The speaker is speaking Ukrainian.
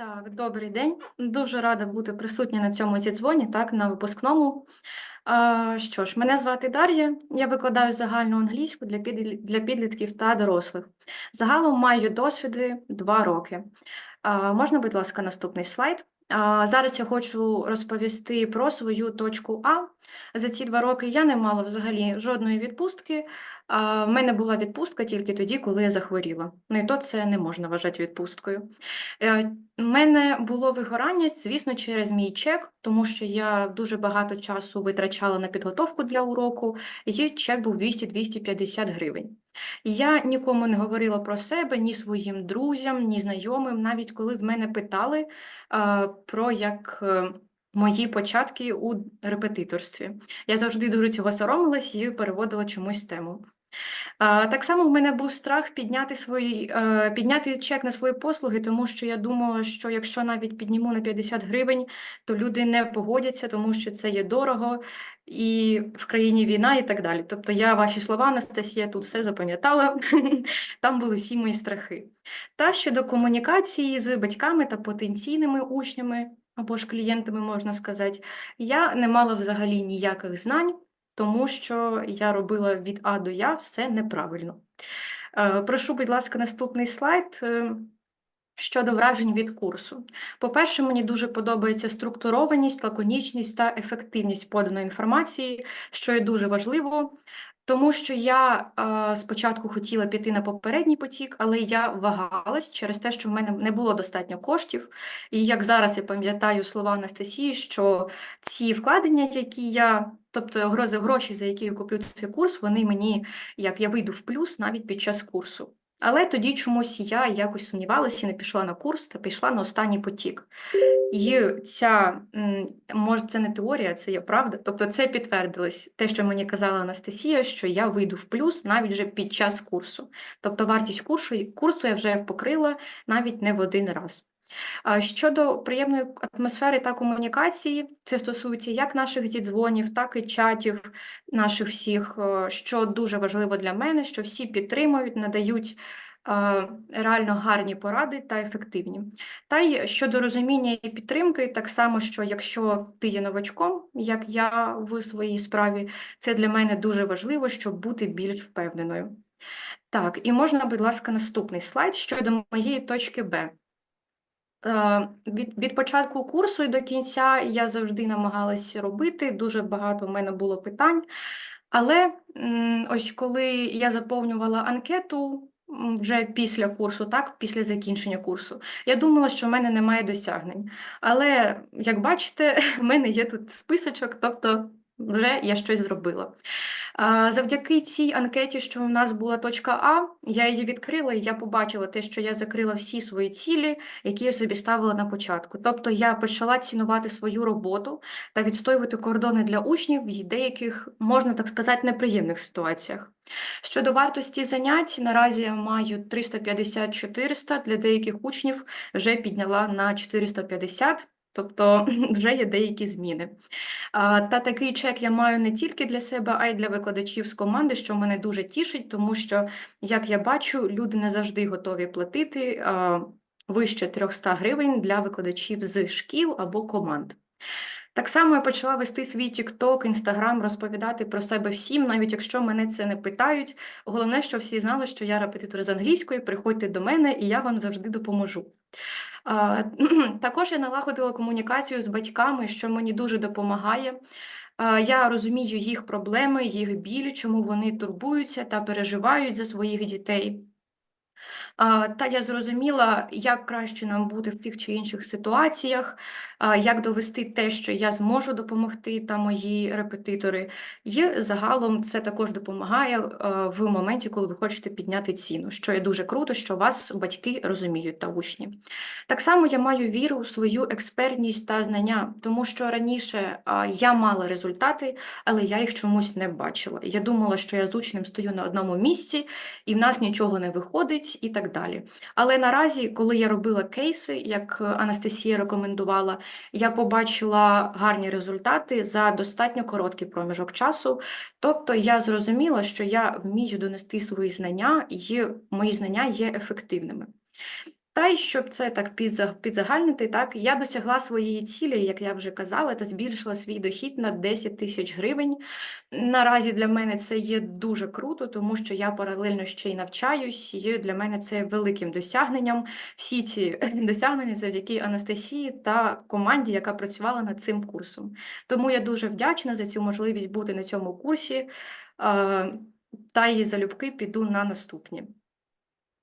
Так, добрий день. Дуже рада бути присутня на цьому зідзвоні, так, на випускному. А, що ж, мене звати Дар'я, я викладаю загальну англійську для, для підлітків та дорослих. Загалом маю досвіди два роки. А, можна, будь ласка, наступний слайд? А, зараз я хочу розповісти про свою точку А. За ці два роки я не мала взагалі жодної відпустки. А, в мене була відпустка тільки тоді, коли я захворіла. Ну і то це не можна вважати відпусткою. Мене було вигорання, звісно, через мій чек, тому що я дуже багато часу витрачала на підготовку для уроку, і чек був 200-250 гривень. Я нікому не говорила про себе, ні своїм друзям, ні знайомим, навіть коли в мене питали а, про як. е, Мої початки у репетиторстві. Я завжди дуже цього соромилась і переводила чомусь тему. Так само в мене був страх підняти свої, е, підняти чек на свої послуги, тому що я думала, що якщо навіть підніму на 50 гривень, то люди не погодяться, тому що це є дорого і в країні війна і так далі. Тобто я ваші слова, Анастасія, тут все запам'ятала, там були всі мої страхи. Та щодо комунікації з батьками та потенційними учнями або ж клієнтами, можна сказати, я не мала взагалі ніяких знань тому що я робила від А до Я все неправильно. Е, Прошу, будь ласка, наступний слайд. е, Щодо вражень від курсу. По-перше, мені дуже подобається структурованість, лаконічність та ефективність поданої інформації, що є дуже важливо, тому що я е, спочатку хотіла піти на попередній потік, але я вагалась через те, що в мене не було достатньо коштів. І як зараз я пам'ятаю слова Анастасії, що ці вкладення, які я, тобто грози гроші, за які я куплю цей курс, вони мені, як я вийду в плюс навіть під час курсу. Але тоді чомусь я якось сумнівалася не пішла на курс та пішла на останній потік. І ця, може, це не теорія, це є правда. Тобто це підтвердилось те, що мені казала Анастасія, що я вийду в плюс навіть вже під час курсу. Тобто вартість курсу, курсу я вже покрила навіть не в один раз. Щодо приємної атмосфери та комунікації, це стосується як наших зідзвонів, так і чатів наших всіх, е, що дуже важливо для мене, що всі підтримують, надають е, реально гарні поради та ефективні. Та й щодо розуміння і підтримки, так само, що якщо ти є новачком, як я в своїй справі, це для мене дуже важливо, щоб бути більш впевненою. Так, і можна, будь ласка, наступний слайд щодо моєї точки Б. Е, Від, від початку курсу і до кінця я завжди намагалася робити, дуже багато в мене було питань. Але ось коли я заповнювала анкету вже після курсу, так, після закінчення курсу, я думала, що в мене немає досягнень. Але, як бачите, в мене є тут списочок, тобто вже я щось зробила. Завдяки цій анкеті, що в нас була точка А, я її відкрила, і я побачила те, що я закрила всі свої цілі, які я собі ставила на початку. Тобто я почала цінувати свою роботу та відстоювати кордони для учнів в деяких, можна так сказати, неприємних ситуаціях. Щодо вартості занять, наразі я маю 350-400, для деяких учнів вже підняла на 450. Тобто вже є деякі зміни. Та такий чек я маю не тільки для себе, а й для викладачів з команди, що мене дуже тішить, тому що, як я бачу, люди не завжди готові платити вище 300 гривень для викладачів з шкіл або команд. Так само я почала вести свій TikTok, Instagram, розповідати про себе всім, навіть якщо мене це не питають. Головне, що всі знали, що я репетитор з англійської, приходьте до мене, і я вам завжди допоможу. Також я налагодила комунікацію з батьками, що мені дуже допомагає. Я розумію їх проблеми, їх біль, чому вони турбуються та переживають за своїх дітей. Та я зрозуміла, як краще нам бути в тих чи інших ситуаціях, як довести те, що я зможу допомогти та мої репетитори. І загалом це також допомагає в моменті, коли ви хочете підняти ціну, що є дуже круто, що вас батьки розуміють та учні. Так само я маю віру в свою експертність та знання, тому що раніше я мала результати, але я їх чомусь не бачила. Я думала, що я з учнем стою на одному місці, і в нас нічого не виходить, і так далі. Але наразі, коли я робила кейси, як Анастасія рекомендувала, я побачила гарні результати за достатньо короткий проміжок часу. Тобто я зрозуміла, що я вмію донести свої знання, і мої знання є ефективними. Та й щоб це так підза- підзагальнити, так я досягла своєї цілі, як я вже казала, та збільшила свій дохід на 10 тисяч гривень. Наразі для мене це є дуже круто, тому що я паралельно ще й навчаюсь. І для мене це великим досягненням. Всі ці досягнення завдяки Анастасії та команді, яка працювала над цим курсом. Тому я дуже вдячна за цю можливість бути на цьому курсі. Та й залюбки піду на наступні.